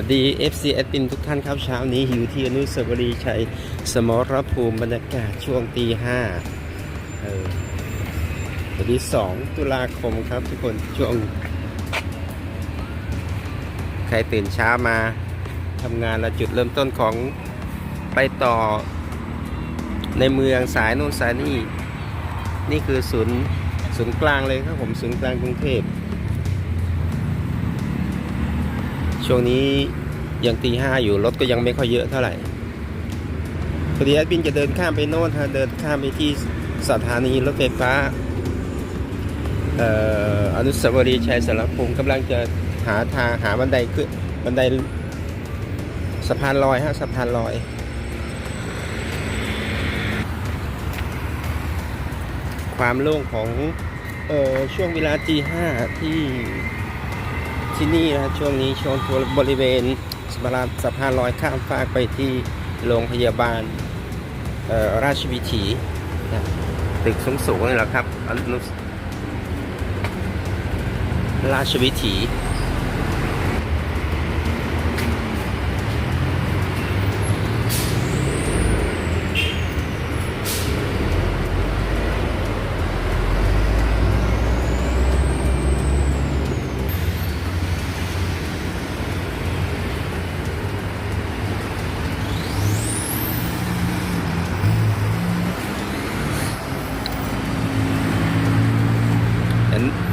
วัสดี FC แอดมินทุกท่านครับเช้านี้อยู่ที่อนุสาวรีย์ชัยสมรภูมิบรรยากาศช่วงตีห้าเออวันที่สองตุลาคมครับทุกคนช่วง ใครตื่นเช้ามาทำงานและจุดเริ่มต้นของไปต่อในเมืองสายนู่นสายนี่ นี่คือศูนย์ศูนย์กลางเลยครับผมศูนย์กลางกรุงเทพ ช่วงนี้ยังตีห้าอยู่รถก็ยังไม่ค่อยเยอะเท่าไหร่พอดีแอดบินจะเดินข้ามไปโน่นฮะเดินข้ามไปที่สถานีรถไฟฟ้าอนุสาวรีย์ชัยสารภูมิกำลังจะหาทางหาบันไดขึ้นบันไดสะพานลอยฮะสะพานลอย ความโล่งของออช่วงเวลาตีห้าที่ ที่นี่นะช่วงนี้ช่วงบริเวณสะพานสะพานลอยข้ามฟากไปที่โรงพยาบาลราชวิถีนะตึกสูงสูงๆนี่แหละครับราชวิถี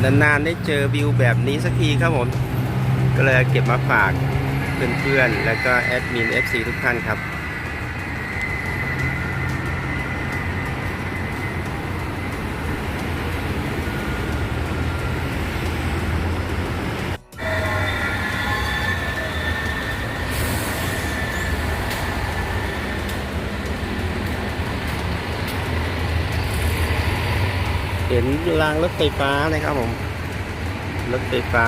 นานๆได้เจอวิวแบบนี้สักทีครับผม ก็เลยเก็บมาฝากเพื่อนๆ แล้วก็แอดมิน FC ทุกท่านครับ ห็นรางรถไฟฟ้านะครับผม รถไฟฟ้า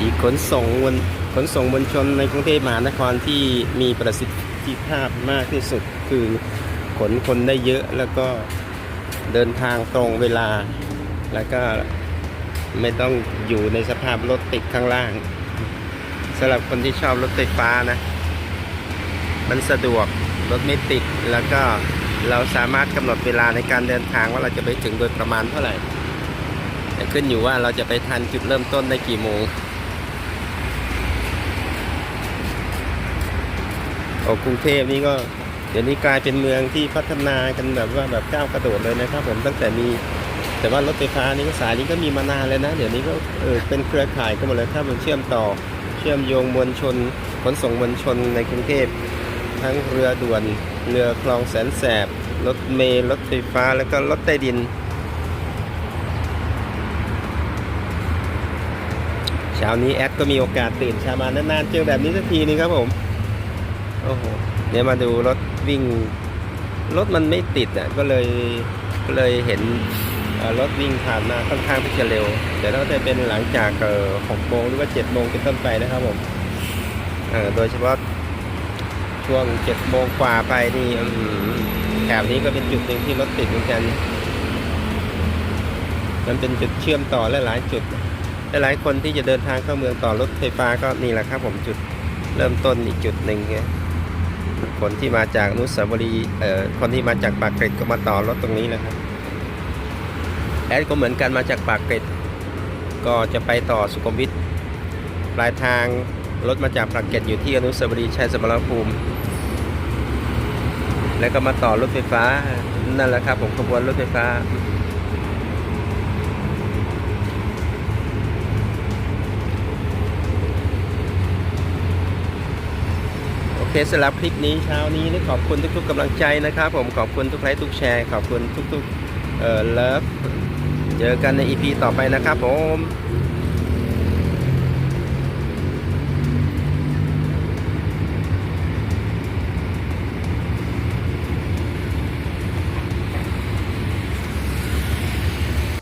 อีกขนส่งมวลขนส่งมวลชนในกรุงเทพมหานครที่มีประสิทธิภาพมากที่สุดคือขนคนได้เยอะแล้วก็เดินทางตรงเวลา แล้วก็ไม่ต้องอยู่ในสภาพรถติดข้างล่างสำหรับคนที่ชอบรถไฟฟ้านะ มันสะดวก รถไม่ติด แล้วก็เราสามารถกำหนดเวลาในการเดินทางว่าเราจะไปถึงโดยประมาณเท่าไหร่แต่ขึ้นอยู่ว่าเราจะไปทันจุดเริ่มต้นได้กี่โมงโอ้กรุงเทพนี่ก็เดี๋ยวนี้กลายเป็นเมืองที่พัฒนากันแบบว่าแบบก้าวกระโดดเลยนะครับ ผมตั้งแต่มี แต่ว่ารถไฟฟ้านี่ก็สายนี้ก็มีมานานแล้วนะ เดี๋ยวนี้ก็เออเป็นเครือข่ายกันหมดเลยถ้ามันเชื่อมต่อ เชื่อมโยงมวลชนขนส่งมวลชนในกรุงเทพ ทั้งเรือด่วนเรือคลองแสนแสบ รถเมล์รถไฟฟ้าแล้วก็รถใต้ดิน เช้านี้แอดก็มีโอกาสตื่นเช้ามานานๆ เจอแบบนี้สักทีนึงครับผม โอ้โหเดี๋ยวมาดูรถวิ่ง รถมันไม่ติดอะก็เลยก็เลยเห็นรถวิ่งผ่านมาค่อนข้างที่จะเร็ว เดี๋ยวเราจะเป็นหลังจากเอ่อ6โมงหรือว่า7โมงเป็นต้นไปนะครับผมเอ่อโดยเฉพาะ ช่วงเจ็ดโมงกว่าไปนี่แถบนี้ก็เป็นจุดหนึ่งที่รถติดเหมือนกัน มันเป็นจุดเชื่อมต่อหลายๆจุด หลายๆคนที่จะเดินทางเข้าเมืองต่อรถไฟฟ้าก็นี่แหละครับผมจุดเริ่มต้นอีกจุดหนึ่งคนที่มาจากอนุสาวรีย์เอ่อคนที่มาจากปากเกร็ดก็มาต่อรถตรงนี้แหละครับ แอดก็เหมือนกันมาจากปากเกร็ด ก็จะไปต่อสุขุมวิทปลายทางรถมาจากปากเกร็ดอยู่ที่อนุสาวรีย์ชัยสมรภูมิ แล้วก็มาต่อรถไฟฟ้านั่นแหละครับผมขบวนรถไฟฟ้า โอเคสำหรับคลิปนี้เช้านี้นี่ขอบคุณทุกๆกำลังใจนะครับ ผมขอบคุณทุกไลค์ทุกแชร์ ขอบคุณทุกๆเอ่อเลิฟเจอกันใน EP ต่อไปนะครับผม